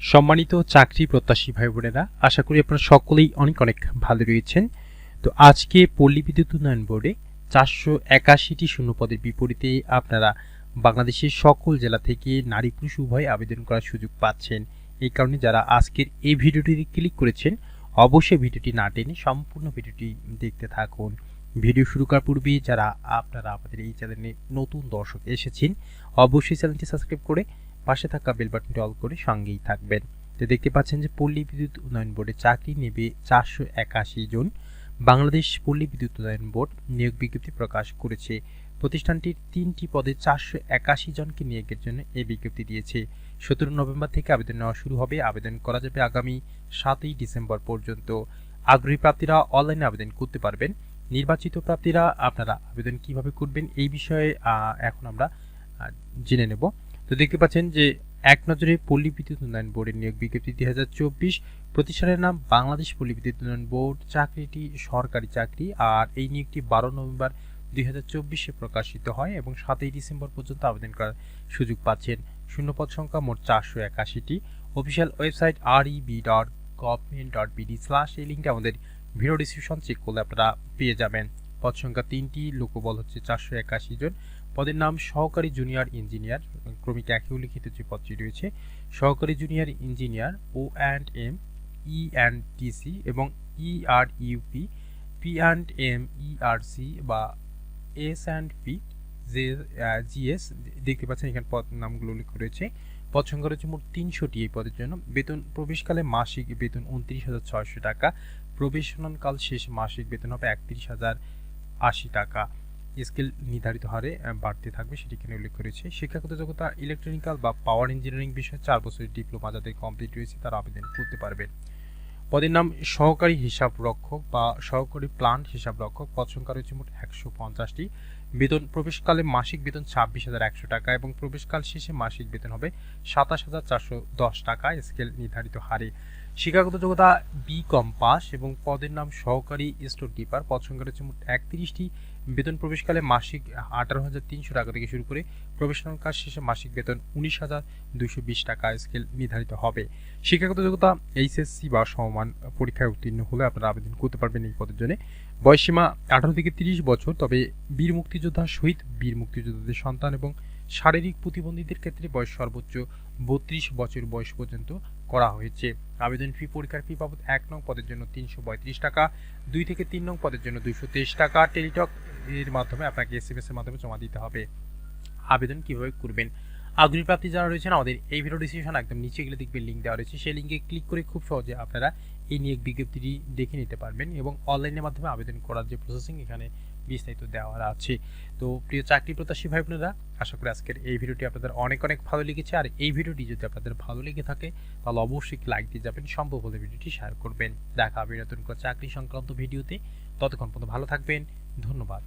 সম্মানিত চাকরি প্রত্যাশী ভাই বোনেরা আশা করি আপনারা সকলেই অনেক অনেক ভালো রয়েছেন। তো আজকে পল্লী বিদ্যুৎ উন্নয়ন বোর্ডে চারশো একাশিটি শূন্যপদের বিপরীতে আপনারা বাংলাদেশের সকল জেলা থেকে নারী পুরুষ উভয় আবেদন করার সুযোগ পাচ্ছেন। এই কারণে যারা আজকের এই ভিডিওটিতে ক্লিক করেছেন, অবশ্যই ভিডিওটি না টেনে সম্পূর্ণ ভিডিওটি দেখতে থাকুন। ভিডিও শুরু করার পূর্বে যারা আপনারা আমাদের এই চ্যানেলে নতুন দর্শক এসেছেন, অবশ্যই চ্যানেলটি সাবস্ক্রাইব করে পাশে থাকা বেল বাটনটি অল করে সঙ্গেই থাকবেন। তো দেখতে পাচ্ছেন যে পল্লী বিদ্যুৎ উন্নয়ন বোর্ডে চাকরি নেবে চারশো একাশি জন। বাংলাদেশ পল্লী বিদ্যুৎ উন্নয়ন বোর্ড নিয়োগ বিজ্ঞপ্তি প্রকাশ করেছে। প্রতিষ্ঠানটির তিনটি পদে চারশো একাশি জনকে নিয়োগের জন্য এই বিজ্ঞপ্তি দিয়েছে। সতেরো নভেম্বর থেকে আবেদন নেওয়া শুরু হবে। আবেদন করা যাবে আগামী সাতই ডিসেম্বর পর্যন্ত। আগ্রহী প্রার্থীরা অনলাইনে আবেদন করতে পারবেন। নির্বাচিত প্রার্থীরা আপনারা আবেদন কীভাবে করবেন এই বিষয়ে এখন আমরা জেনে নেব। তো দেখতে পাচ্ছেন যে এক নজরে পল্লী বিদ্যুৎ উন্নয়ন বোর্ডের নিয়োগ বিজ্ঞপ্তি দুই হাজার চব্বিশ। প্রতিষ্ঠানের নাম বাংলাদেশ পল্লী বিদ্যুৎ উন্নয়ন বোর্ড। চাকরিটি সরকারি চাকরি আর এই নিয়োগটি বারো নভেম্বর দুই হাজার চব্বিশে প্রকাশিত হয় এবং সাতই ডিসেম্বর পর্যন্ত আবেদন করার সুযোগ পাচ্ছেন। শূন্যপদ সংখ্যা মোট চারশো একাশিটি। Official website R EB dot government dot BD slash এই লিঙ্কটা আমাদের ভিডিও ডিসক্রিপশন চেক করলে আপনারা পেয়ে যাবেন। পদ সংখ্যা তিনটি, লোকবল হচ্ছে চারশো একাশি জন। পদের নাম সহকারী জুনিয়র ইঞ্জিনিয়ার, ক্রমিক একে উল্লিখিত যে পদটি রয়েছে, সহকারী junior engineer O and M E and TC এবং E R UP P and M E R C বা এস অ্যান্ড পি যে জিএস দেখতে পাচ্ছেন, এখানে পদ নামগুলো উল্লেখ রয়েছে। পদ সংখ্যা রয়েছে মোট তিনশোটি এই পদের জন্য। বেতন, প্রবেশকালে মাসিক বেতন উনত্রিশ হাজার ছয়শো টাকা, প্রবেশনকাল শেষ মাসিক বেতন হবে একত্রিশ হাজার আশি টাকা স্কেল নির্ধারিত হারে বাড়তে থাকবে, সেটি এখানে উল্লেখ করেছে। শিক্ষাগত যোগ্যতা, ইলেকট্রনিক্যাল বা পাওয়ার ইঞ্জিনিয়ারিং বিষয়ে চার বছরের ডিপ্লোমা যাদের কমপ্লিট রয়েছে, তারা আবেদন করতে পারবেন পদের নাম সহকারী হিসাব রক্ষক বা সহকারী প্লান্ট হিসাব রক্ষক। পদ সংখ্যা রয়েছে মোট একশো পঞ্চাশটি। বেতন, প্রবেশকালে মাসিক বেতন ছাব্বিশ হাজার একশো টাকা এবং প্রবেশকাল শেষে মাসিক বেতন হবে সাতাশ হাজার চারশো দশ টাকা স্কেল নির্ধারিত হারে। শিক্ষাগত যোগ্যতা বি কম পাস এবং পদের নাম সহকারী স্টোর কিপার পদ সংখ্যা রয়েছে মোট একত্রিশটি। বেতন প্রবেশকালে মাসিক আঠারো হাজার তিনশো টাকা থেকে শুরু করে প্রফেশনাল কাজ শেষে মাসিক বেতন উনিশ হাজার দুইশো বিশ টাকা স্কেল নির্ধারিত হবে। শিক্ষাগত যোগ্যতা এইচএসসি বা সমমান পরীক্ষায় উত্তীর্ণ হলে আপনারা আবেদন করতে পারবেন এই পদের জন্য। বয়সীমা আঠারো থেকে তিরিশ বছর, তবে বীর মুক্তিযোদ্ধা শহীদ বীর মুক্তিযোদ্ধাদের সন্তান এবং শারীরিক প্রতিবন্ধীদের ক্ষেত্রে বয়স সর্বোচ্চ বত্রিশ বছর বয়স পর্যন্ত করা হয়েছে। আবেদন ফি পরীক্ষার ফি বাবদ এক নং পদের জন্য তিনশো পঁয়ত্রিশ টাকা, দুই থেকে তিন নং পদের জন্য দুইশো তেইশ টাকা। টেলিটক এর মাধ্যমে আপনাকে এস এম এস এর মাধ্যমে জমা দিতে হবে। আবেদন কীভাবে করবেন? আগ্রহী প্রার্থী যারা রয়েছেন, আমাদের এই ভিডিও ডিসক্রিপশন একদম নিচে গেলে দেখবেন লিঙ্ক দেওয়া রয়েছে। সেই লিঙ্কে ক্লিক করে খুব সহজে আপনারা এই নিয়োগ বিজ্ঞপ্তিটি দেখে নিতে পারবেন এবং অনলাইনের মাধ্যমে আবেদন করার যে প্রসেসিং এখানে বিস্তারিত দেওয়া আছে। তো প্রিয় চাকরি প্রত্যাশী ভাই বোনেরা, আশা করি আজকের এই ভিডিওটি আপনাদের অনেক অনেক ভালো লেগেছে। আর এই ভিডিওটি যদি আপনাদের ভালো লেগে থাকে, তাহলে অবশ্যই লাইক দিয়ে যাবেন, সম্ভব হলে ভিডিওটি শেয়ার করবেন। দেখা হবে নতুন করে চাকরি সংক্রান্ত ভিডিওতে ততক্ষণ পর্যন্ত ভালো থাকবেন, ধন্যবাদ।